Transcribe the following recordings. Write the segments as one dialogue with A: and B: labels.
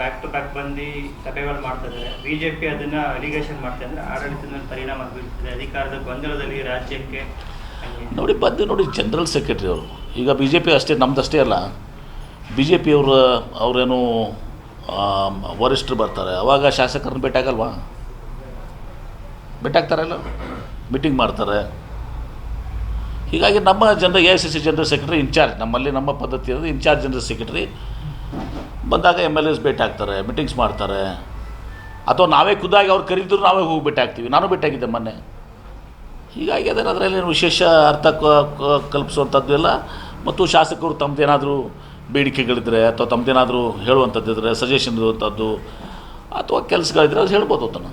A: Back to back ಬಂದು ಸಭೆಗಳು ಮಾಡ್ತಾ ಬಿಜೆಪಿ ಅದನ್ನ ಅಲಿಗೇಷನ್ ಮಾಡ್ತಾ ಇದ್ದಾರೆ. ಆಡಳಿತದ ಪರಿಣಾಮ ಬೀಳ್ತಿದೆ ಅಧಿಕಾರದ ಗೊಂದಲದಲ್ಲಿ ರಾಜ್ಯಕ್ಕೆ
B: ನೋಡಿ, ಬಂದು ನೋಡಿ ಜನರಲ್ ಸೆಕ್ರೆಟರಿ ಅವರು. ಈಗ ಬಿ ಜೆ ಪಿ ಅಷ್ಟೇ ನಮ್ಮದಷ್ಟೇ ಅಲ್ಲ. ಬಿ ಜೆ ಪಿಯವರ ಅವರೇನು ವರಿಷ್ಠರು ಬರ್ತಾರೆ. ಅವಾಗ ಶಾಸಕರನ್ನ ಭೇಟಾಗಲ್ವಾ ಭೇಟಾಗ್ತಾರಲ್ಲ ಮೀಟಿಂಗ್ ಮಾಡ್ತಾರೆ. ಹೀಗಾಗಿ ನಮ್ಮ ಜನರ A I C C general secretary in charge ನಮ್ಮಲ್ಲಿ ನಮ್ಮ ಪದ್ಧತಿ ಇರೋದು ಇನ್ಚಾರ್ಜ್ ಜನರಲ್ ಸೆಕ್ರೆಟರಿ ಬಂದಾಗ ಎಂ ಎಲ್ ಎಸ್ ಭೇಟಿ ಆಗ್ತಾರೆ ಮೀಟಿಂಗ್ಸ್ ಮಾಡ್ತಾರೆ. ಅಥವಾ ನಾವೇ ಖುದ್ದಾಗಿ ಅವ್ರು ಕರೀತಿದ್ರು ನಾವೇ ಹೋಗಿ ಭೇಟಿ ಆಗ್ತೀವಿ ನಾನು ಭೇಟಿಯಾಗಿದ್ದೆ ಮೊನ್ನೆ. ಹೀಗಾಗಿ ಅದನ್ನು ಅದರಲ್ಲಿ ವಿಶೇಷ ಅರ್ಥ ಕಲ್ಪಿಸುವಂಥದ್ದು ಇಲ್ಲ. ಮತ್ತು ಶಾಸಕರು ತಮ್ಮದೇನಾದರೂ ಬೇಡಿಕೆಗಳಿದ್ರೆ ಅಥವಾ ತಮ್ಮದೇನಾದರೂ ಹೇಳುವಂಥದ್ದಿದ್ರೆ ಸಜೆಷನ್ ಇರುವಂಥದ್ದು ಅಥವಾ ಕೆಲಸಗಳಿದ್ರೆ ಅದು ಹೇಳ್ಬೋದು ಅದನ್ನು.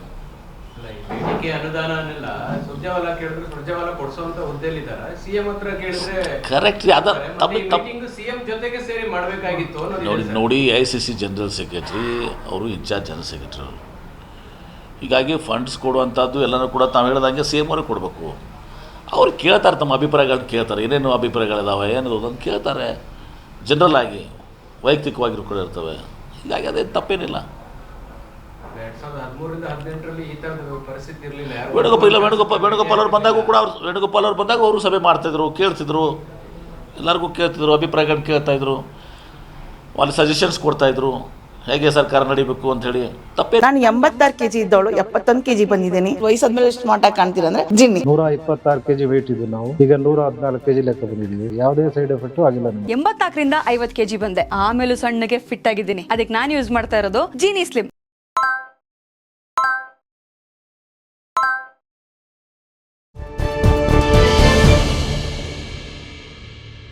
C: ಅಲ್ಲ, ಅನುದಾನ ಅನ್ನಿಲ್ಲ ಸುರ್ಜೇವಾಲ ಕೇಳಿದ್ರೆ ಸುರ್ಜೇವಾಲ ಕೊಡ್ಸೋಂತ ಹುದ್ದೆಲಿದ್ದಾರೆ ಸಿಎಂ ಹತ್ರ ಕೇಳಿದ್ರೆ
B: ಕರೆಕ್ಟ್ ಅದ
C: ಮೀಟಿಂಗ್ ಸಿಎಂ ಜೊತೆಗೆ ಸೇರಿ ಮಾಡಬೇಕಾಗಿತ್ತು
B: ನೋಡಿ ನೋಡಿ I C C general secretary ಅವರು ಇನ್ಚಾರ್ಜ್ ಜನರಲ್ ಸೆಕ್ರೆಟ್ರಿ ಅವರು. ಹೀಗಾಗಿ ಫಂಡ್ಸ್ ಕೊಡುವಂಥದ್ದು ಎಲ್ಲನೂ ಕೂಡ ತಾವು ಹೇಳ್ದಂಗೆ ಸಿ ಎಂ ಅವ್ರಿಗೆ ಕೊಡಬೇಕು. ಅವ್ರು ಕೇಳ್ತಾರೆ ತಮ್ಮ ಅಭಿಪ್ರಾಯಗಳನ್ನ ಕೇಳ್ತಾರೆ. ಏನೇನು ಅಭಿಪ್ರಾಯಗಳಿದಾವೆ ಏನು ಅಂತ ಕೇಳ್ತಾರೆ. ಜನರಲ್ ಆಗಿ ವೈಯಕ್ತಿಕವಾಗಿರೋ ಕೂಡ ಇರ್ತವೆ ಹೀಗಾಗಿ ಅದೇನು ತಪ್ಪೇನಿಲ್ಲ.
C: ಹದಿಮೂರಿಂದ ಹದಿನೆಂಟರಲ್ಲಿ ಈ ತರದ ಪರಿಸ್ಥಿತಿ ಇರಲಿಲ್ಲ
B: ವೇಣುಗೋಪಾಲ್ ಇಲ್ಲ ವೇಣುಗೋಪಾಲ್ ವೇಣುಗೋಪಾಲ್ ಅವ್ರು ಬಂದಾಗೂ ಕೂಡ ಅವ್ರು ವೇಣುಗೋಪಾಲ್ ಅವ್ರು ಬಂದಾಗ ಅವರು ಸಭೆ ಮಾಡ್ತಿದ್ರು ಕೇಳ್ತಿದ್ರು. ಎಲ್ಲರಿಗೂ ಕೇಳ್ತಿದ್ರು ಅಭಿಪ್ರಾಯಗಳನ್ನ ಕೇಳ್ತಾಯಿದ್ರು ಅಲ್ಲಿ ಸಜೆಷನ್ಸ್ ಕೊಡ್ತಾಯಿದ್ರು ಹೇಗೆ ಸರ್ಕಾರ ನಡಿಬೇಕು ಹೇಳಿ. ತಪ್ಪೇ
D: ನಾನು ಎಂಬತ್ತಾರು ಕೆಜಿ ಇದ್ದವಳು ಎಪ್ಪತ್ತೊಂದು ಕೆಜಿ ಬಂದಿದ್ದೀನಿ. ವಯಸ್ಸಾದ್ಮೇಲೆ ಎಷ್ಟು ಮಾಟ ಕಾಣ್ತೀರ ಅಂದ್ರೆ ಜಿನ್ನಿ.
E: ನೂರ ಇಪ್ಪತ್ತಾರು ಕೆಜಿ ವೇಟ್ ಇದ್ದು ನಾವು. ಈಗ ನೂರ ಹದಿನಾಲ್ಕು ಕೆಜಿ ಲೆಕ್ಕ ಬಂದಿದ್ದೀವಿ. ಯಾವುದೇ ಸೈಡ್ ಎಫೆಕ್ಟ್ ಆಗಿಲ್ಲ ಎಂಬತ್ತಾಕರಿಂದ
F: ಎಂಬತ್ನಾಲ್ಕರಿಂದ ಐವತ್ತು ಕೆಜಿ ಬಂದೆ. ಆಮೇಲೆ ಸಣ್ಣಗೆ ಫಿಟ್ ಆಗಿದ್ದೀನಿ. ಅದಕ್ಕೆ ನಾನು ಯೂಸ್ ಮಾಡ್ತಾ ಇರೋದು ಜೀನಿ ಸ್ಲಿಮ್